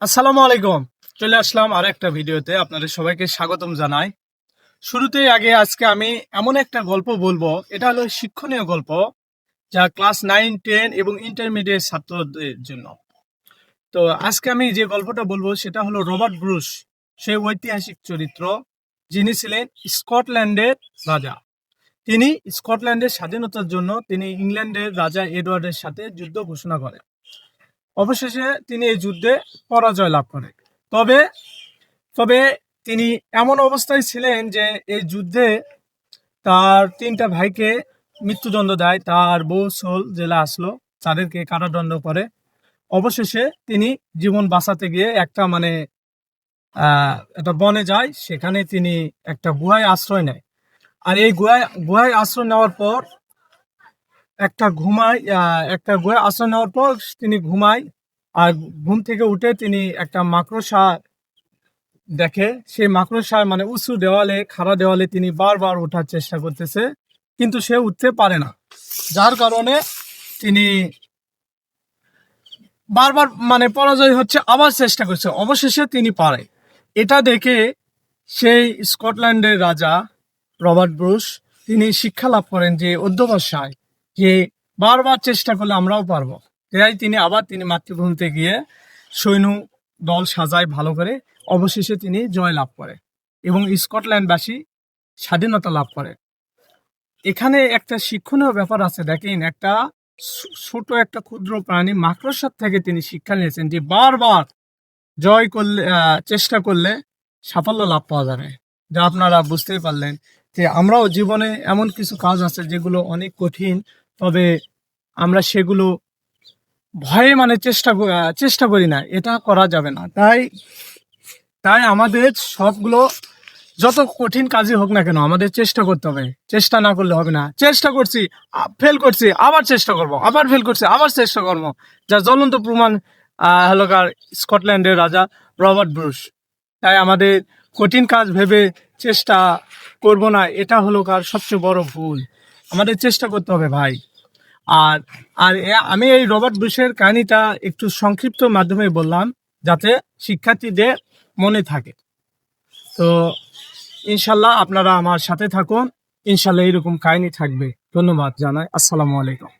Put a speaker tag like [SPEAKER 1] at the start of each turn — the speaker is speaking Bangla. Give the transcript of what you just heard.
[SPEAKER 1] আসসালামু আলাইকুম। চলে আসলাম আর একটা ভিডিওতে। আপনাদের সবাইকে স্বাগতম জানাই। শুরুতেই আগে আজকে আমি এমন একটা গল্প বলব। এটা হলো শিক্ষণীয় গল্প যা ক্লাস নাইন, টেন এবং ইন্টারমিডিয়েট ছাত্রদের জন্য। তো আজকে আমি যে গল্পটা বলব সেটা হলো রবার্ট ব্রুস। সে ঐতিহাসিক চরিত্র। যিনি ছিলেন স্কটল্যান্ডের রাজা। তিনি স্কটল্যান্ডের স্বাধীনতার জন্য তিনি ইংল্যান্ডের রাজা এডওয়ার্ডের সাথে যুদ্ধ ঘোষণা করেন। অবশেষে তিনি এই যুদ্ধে পরাজয় লাভ করেন। তবে তবে তিনি এমন অবস্থায় ছিলেন যে এই যুদ্ধে তার তিনটা ভাইকে মৃত্যুদণ্ড দেয়। তার বউ সোল জেলা আসলো, তাদেরকে কারাদণ্ড করে। অবশেষে তিনি জীবন বাঁচাতে গিয়ে একটা মানে একটা বনে যায়, সেখানে তিনি একটা গুহায় আশ্রয় নেয়। আর এই গুহায় গুহায় আশ্রয় নেওয়ার পর একটা ঘুমায় একটা গুহায় আশ্রয় নেওয়ার পর তিনি ঘুমায় আর ঘুম থেকে উঠে তিনি একটা মাকড়সা দেখে। সেই মাকড়সা মানে উঁচু দেওয়ালে, খাড়া দেওয়ালে তিনি বারবার ওঠার চেষ্টা করতেছে, কিন্তু সে উঠতে পারে না। যার কারণে তিনি বারবার মানে পরাজয় হচ্ছে, আবার চেষ্টা করছে, অবশেষে তিনি পারে। এটা দেখে সেই স্কটল্যান্ডের রাজা রবার্ট ব্রুস তিনি শিক্ষা লাভ করেন যে অধ্যবসায় যে বারবার চেষ্টা করলে আমরাও পারব। তাই তিনি আবার তিনি মাতৃভূমিতে গিয়ে সৈন্য দল সাজায় ভালো করে। অবশেষে তিনি জয় লাভ করে এবং স্কটল্যান্ডবাসী স্বাধীনতা লাভ করে। এখানে একটা শিক্ষণীয় ব্যাপার আছে, দেখেন একটা ছোট একটা ক্ষুদ্র প্রাণী মাকড়সার থেকে তিনি শিক্ষা নিয়েছেন যে বারবার জয় করলে চেষ্টা করলে সাফল্য লাভ পাওয়া যাবে। যা আপনারা বুঝতেই পারলেন যে আমরাও জীবনে এমন কিছু কাজ আছে যেগুলো অনেক কঠিন তবে আমরা সেগুলো ভয়ে মানে চেষ্টা চেষ্টা করি না। এটা করা যাবে না। তাই তাই আমাদের সবগুলো যত কঠিন কাজই হোক না কেন আমাদের চেষ্টা করতে হবে। চেষ্টা না করলে হবে না। চেষ্টা করছি ফেল করছি আবার চেষ্টা করব আবার ফেল করছি আবার চেষ্টা করব। যা জ্বলন্ত প্রমাণ আহ, হলো কার স্কটল্যান্ডের রাজা রবার্ট ব্রুস। তাই আমাদের কঠিন কাজ ভেবে চেষ্টা করব না। এটা হলো কার সবচেয়ে বড় ভুল। আমাদের চেষ্টা করতে হবে ভাই। আর আর আমি এই রবার্ট বুশের কাহিনীটা একটু সংক্ষিপ্ত মাধ্যমে বললাম, যাতে শিক্ষার্থীদের মনে থাকে। তো ইনশাল্লাহ আপনারা আমার সাথে থাকুন। ইনশাল্লাহ এরকম কাহিনী থাকবে। ধন্যবাদ জানাই। আসসালামু আলাইকুম।